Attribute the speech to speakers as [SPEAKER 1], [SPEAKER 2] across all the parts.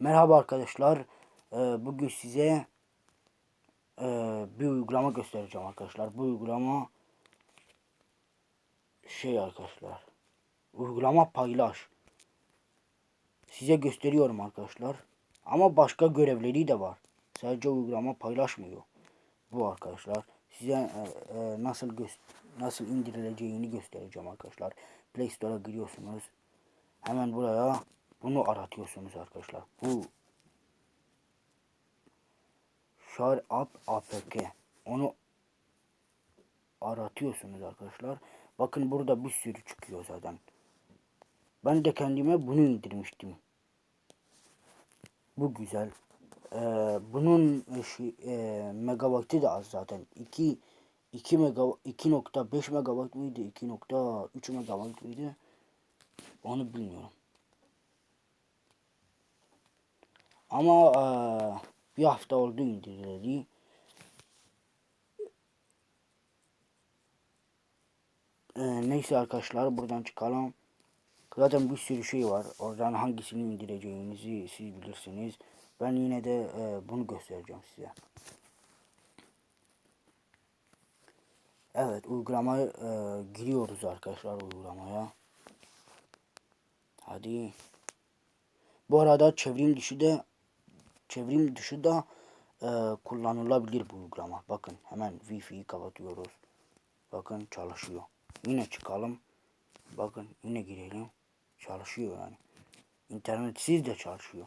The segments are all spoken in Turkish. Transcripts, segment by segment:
[SPEAKER 1] Merhaba arkadaşlar. Ee, bugün size e, bir uygulama göstereceğim arkadaşlar. Bu uygulama şey arkadaşlar. Uygulama paylaş. Size gösteriyorum arkadaşlar. Ama başka görevleri de var. Sadece uygulama paylaşmıyor. Bu arkadaşlar. Size e, e, nasıl nasıl indirileceğini göstereceğim arkadaşlar. Play Store'a giriyorsunuz. Hemen buraya bunu aratıyorsunuz arkadaşlar. Bu Share Up APK. Onu aratıyorsunuz arkadaşlar. Bakın burada bir sürü çıkıyor zaten. Ben de kendime bunu indirmiştim. Bu güzel. Ee, bunun şey, e, megabaytı da az zaten. 2 2 mega 2.5 megabayt mıydı? 2.3 megabayt mıydı? Onu bilmiyorum. Ama eee, bir hafta oldu indirileli. Eee, neyse arkadaşlar buradan çıkalım. Zaten bir sürü şey var. Oradan hangisini indireceğinizi siz bilirsiniz. Ben yine de eee, bunu göstereceğim size. Evet uygulamaya eee, giriyoruz arkadaşlar uygulamaya. Hadi. Bu arada çevrim dışı da çevrim dışı da e, kullanılabilir bu uygulama. Bakın hemen Wi-Fi'yi kapatıyoruz. Bakın çalışıyor. Yine çıkalım. Bakın yine girelim. Çalışıyor yani. İnternetsiz de çalışıyor.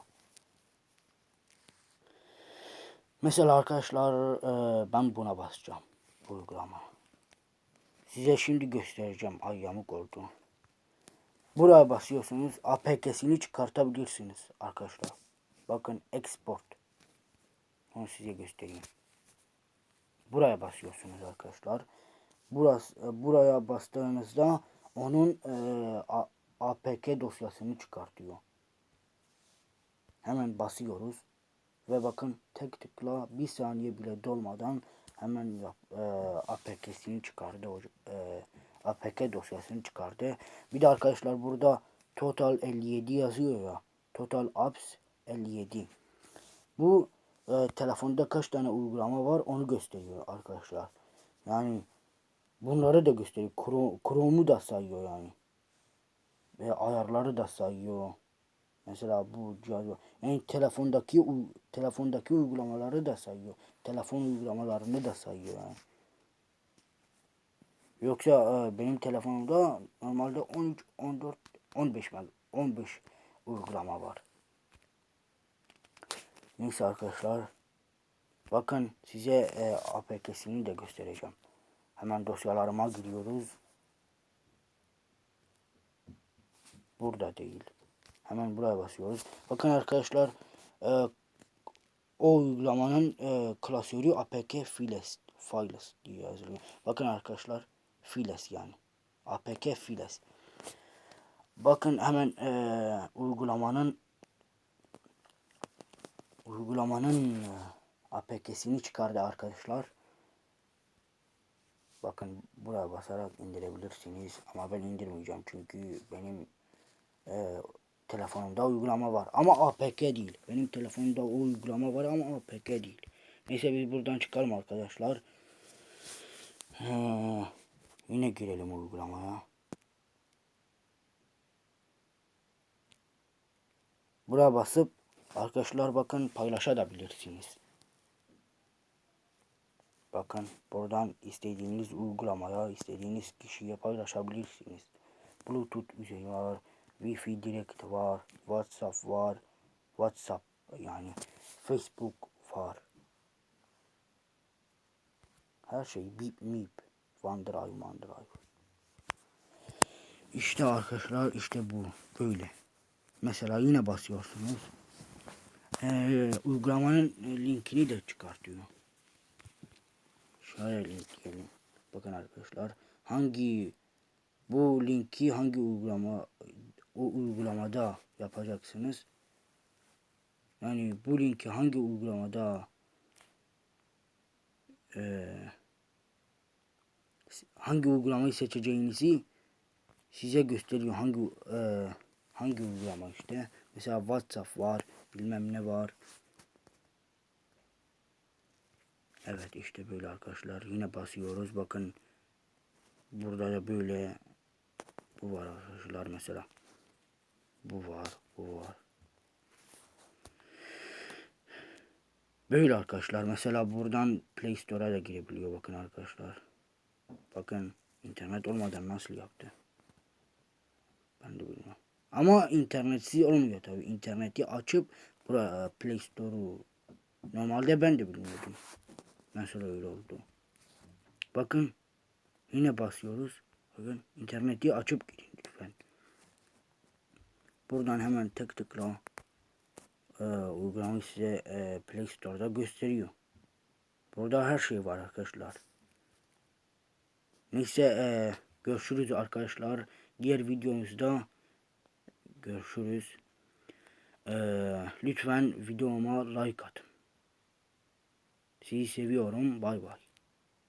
[SPEAKER 1] Mesela arkadaşlar e, ben buna basacağım. Bu uygulama. Size şimdi göstereceğim ay yamuk oldu. Buraya basıyorsunuz. APK'sini çıkartabilirsiniz arkadaşlar. Bakın export. Onu size göstereyim. Buraya basıyorsunuz arkadaşlar. Burası, e, buraya bastığınızda onun e, APK dosyasını çıkartıyor. Hemen basıyoruz. Ve bakın tek tıkla bir saniye bile dolmadan hemen e, APK'sini çıkardı. E, APK dosyasını çıkardı. Bir de arkadaşlar burada total 57 yazıyor ya. Total apps 57. Bu e, telefonda kaç tane uygulama var onu gösteriyor arkadaşlar. Yani bunları da gösteriyor. Chrome- Chrome'u da sayıyor yani. Ve ayarları da sayıyor. Mesela bu cihaz. Yani telefondaki u- telefondaki uygulamaları da sayıyor. Telefon uygulamalarını da sayıyor yani. Yoksa e, benim telefonumda normalde 13, 14, 15 meg 15 uygulama var. Neyse arkadaşlar. Bakın size e, APK'sini de göstereceğim. Hemen dosyalarıma giriyoruz. Burada değil. Hemen buraya basıyoruz. Bakın arkadaşlar e, o uygulamanın e, klasörü apk files files diye yazılıyor. Bakın arkadaşlar files yani. apk files. Bakın hemen e, uygulamanın uygulamanın e, APK'sini çıkardı arkadaşlar. Bakın buraya basarak indirebilirsiniz ama ben indirmeyeceğim çünkü benim e, telefonumda uygulama var ama APK değil. Benim telefonumda o uygulama var ama APK değil. Neyse biz buradan çıkalım arkadaşlar. Ha, yine girelim uygulamaya. Buraya basıp arkadaşlar bakın paylaşabilirsiniz. Bakın buradan istediğiniz uygulamaya istediğiniz kişiye paylaşabilirsiniz. Bluetooth üzeri var, Wi-Fi direkt var, WhatsApp var, WhatsApp yani Facebook var. Her şey bip mip, OneDrive, OneDrive. İşte arkadaşlar işte bu böyle. Mesela yine basıyorsunuz. Ee, uygulamanın linkini de çıkartıyor. Şöyle linkleyelim. Bakın arkadaşlar hangi bu linki hangi uygulama o uygulamada yapacaksınız. Yani bu linki hangi uygulamada eee, hangi uygulamayı seçeceğinizi size gösteriyor. Hangi eee, hangi uygulama işte. Mesela WhatsApp var. Bilmem ne var. Evet işte böyle arkadaşlar. Yine basıyoruz. Bakın. Burada da böyle bu var arkadaşlar mesela. Bu var. Bu var. Böyle arkadaşlar. Mesela buradan Play Store'a da girebiliyor. Bakın arkadaşlar. Bakın internet olmadan nasıl yaptı. Ben de bilmiyorum. Ama internetsiz olmuyor tabi. İnterneti açıp buraya Play Store'u normalde ben de bilmiyordum. Mesela öyle oldu. Bakın yine basıyoruz. Bakın interneti açıp gidin lütfen. Buradan hemen tık tıkla e, uygulamayı size e, Play Store'da gösteriyor. Burada her şey var arkadaşlar. Neyse e, görüşürüz arkadaşlar. Diğer videomuzda görüşürüz. E, lütfen videoma like atın. Sizi seviyorum. Bay bay.